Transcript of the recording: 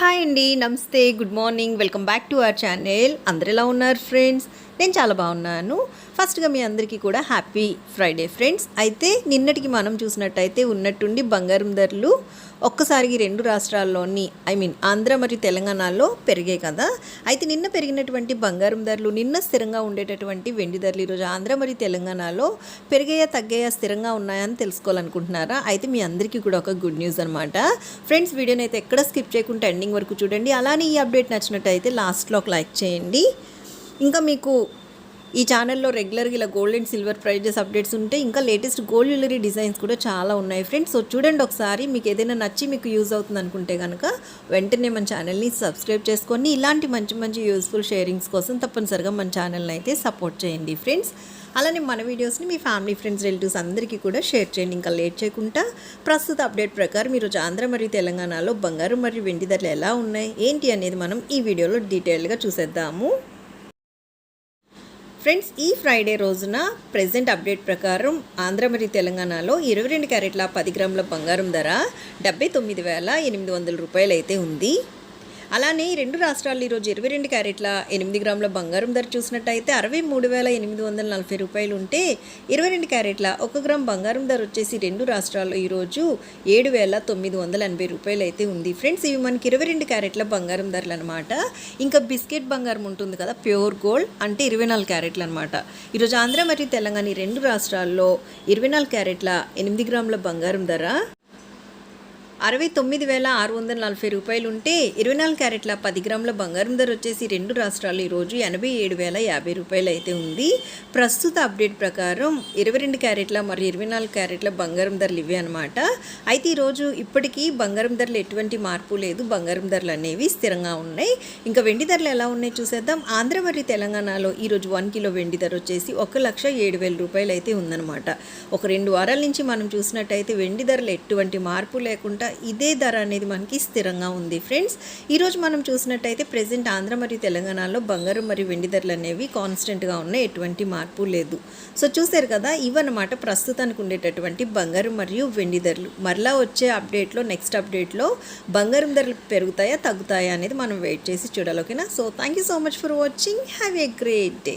Hi అండి నమస్తే good morning welcome back to our channel. అందరు ఎలా ఉన్నారు ఫ్రెండ్స్? నేను చాలా బాగున్నాను. ఫస్ట్గా మీ అందరికీ కూడా హ్యాపీ ఫ్రైడే ఫ్రెండ్స్. అయితే నిన్నటికి మనం చూసినట్టయితే ఉన్నట్టుండి బంగారం ధరలు ఒక్కసారికి రెండు రాష్ట్రాల్లోని ఐ మీన్ ఆంధ్ర మరియు తెలంగాణలో పెరిగాయి కదా. అయితే నిన్న పెరిగినటువంటి బంగారం ధరలు నిన్న స్థిరంగా ఉండేటటువంటి వెండి ధరలు ఈరోజు ఆంధ్ర మరియు తెలంగాణలో పెరిగాయా తగ్గాయా స్థిరంగా ఉన్నాయని తెలుసుకోవాలనుకుంటున్నారా? అయితే మీ అందరికీ కూడా ఒక గుడ్ న్యూస్ అనమాట ఫ్రెండ్స్ వీడియోని అయితే ఎక్కడ స్కిప్ చేయకుండా ఎండింగ్ వరకు చూడండి. అలానే ఈ అప్డేట్ నచ్చినట్టయితే లాస్ట్లో ఒక లైక్ చేయండి. ఇంకా మీకు ఈ ఛానల్లో రెగ్యులర్గా ఇలా gold and silver prizes updates ఉంటే ఇంకా లేటెస్ట్ గోల్డ్ జ్యువెలరీ డిజైన్స్ కూడా చాలా ఉన్నాయి ఫ్రెండ్స్ సో చూడండి ఒకసారి మీకు ఏదైనా నచ్చి మీకు యూజ్ అవుతుంది అనుకుంటే కనుక వెంటనే మన ఛానల్ని సబ్స్క్రైబ్ చేసుకొని ఇలాంటి మంచి మంచి యూస్ఫుల్ షేరింగ్స్ కోసం తప్పనిసరిగా మన ఛానల్ని అయితే సపోర్ట్ చేయండి ఫ్రెండ్స్ అలానే మన వీడియోస్ని మీ ఫ్యామిలీ ఫ్రెండ్స్ రిలేటివ్స్ అందరికీ కూడా షేర్ చేయండి. ఇంకా లేట్ చేయకుండా ప్రస్తుత అప్డేట్ ప్రకారం మీరు ఆంధ్ర మరియు తెలంగాణలో బంగారం మరియు వెండి ధరలు ఎలా ఉన్నాయి? ఏంటి అనేది మనం ఈ వీడియోలో డీటెయిల్గా చూసేద్దాము. ఫ్రెండ్స్ ఈ ఫ్రైడే రోజున ప్రెసెంట్ అప్డేట్ ప్రకారం ఆంధ్ర మరియు తెలంగాణలో ఇరవై రెండు క్యారెట్ల పది గ్రాముల బంగారం ధర డెబ్బై తొమ్మిది వేల ఎనిమిది వందల రూపాయలు అయితే ఉంది. అలానే ఈ రెండు రాష్ట్రాల్లో ఈరోజు ఇరవై రెండు క్యారెట్ల ఎనిమిది గ్రాముల బంగారం ధర చూసినట్టయితే అరవై మూడు వేల ఎనిమిది వందల నలభై రూపాయలు ఉంటే ఇరవై రెండు క్యారెట్ల ఒక గ్రామ్ బంగారం ధర వచ్చేసి రెండు రాష్ట్రాల్లో ఈరోజు ఏడు వేల తొమ్మిది వందల ఎనభై రూపాయలు అయితే ఉంది. ఫ్రెండ్స్ ఇవి మనకి ఇరవై రెండు క్యారెట్ల బంగారం ధరలు అనమాట ఇంకా బిస్కెట్ బంగారం ఉంటుంది కదా ప్యూర్ గోల్డ్ అంటే ఇరవై నాలుగు క్యారెట్లు అనమాట ఈరోజు ఆంధ్ర మరియు తెలంగాణ రెండు రాష్ట్రాల్లో ఇరవై నాలుగు క్యారెట్ల ఎనిమిది గ్రాముల బంగారం ధర అరవై తొమ్మిది వేల ఆరు వందల నలభై రూపాయలు ఉంటే ఇరవై నాలుగు క్యారెట్ల పది గ్రాముల బంగారం ధర వచ్చేసి రెండు రాష్ట్రాలు ఈరోజు ఎనభై ఏడు వేల యాభై రూపాయలు అయితే ఉంది. ప్రస్తుత అప్డేట్ ప్రకారం ఇరవై రెండు క్యారెట్ల మరియు ఇరవై నాలుగు క్యారెట్ల బంగారం ధరలు ఇవి అనమాట అయితే ఈరోజు ఇప్పటికీ బంగారం ధరలు ఎటువంటి మార్పు లేదు. బంగారం ధరలు అనేవి స్థిరంగా ఉన్నాయి. ఇంకా వెండి ధరలు ఎలా ఉన్నాయి చూసేద్దాం. ఆంధ్ర మరియు తెలంగాణలో ఈరోజు వన్ కిలో వెండి ధర వచ్చేసి ఒక లక్ష ఏడు వేల రూపాయలు అయితే ఉందన్నమాట. ఒక రెండు వారాల నుంచి మనం చూసినట్టయితే వెండి ధరలు ఎటువంటి మార్పు లేకుండా ఇదే ధర అనేది మనకి స్థిరంగా ఉంది ఫ్రెండ్స్ ఈరోజు మనం చూసినట్టయితే ప్రజెంట్ ఆంధ్ర మరియు తెలంగాణలో బంగారం మరియు వెండి ధరలు అనేవి కాన్స్టెంట్గా ఉన్నాయి ఎటువంటి మార్పు లేదు. సో చూసారు కదా ఇవన్నమాట ప్రస్తుతానికి ఉండేటటువంటి బంగారం మరియు వెండి ధరలు. మరలా వచ్చే అప్డేట్లో నెక్స్ట్ అప్డేట్లో బంగారం ధరలు పెరుగుతాయా తగ్గుతాయా అనేది మనం వెయిట్ చేసి చూడాలి ఓకేనా so thank you so much for watching have a great day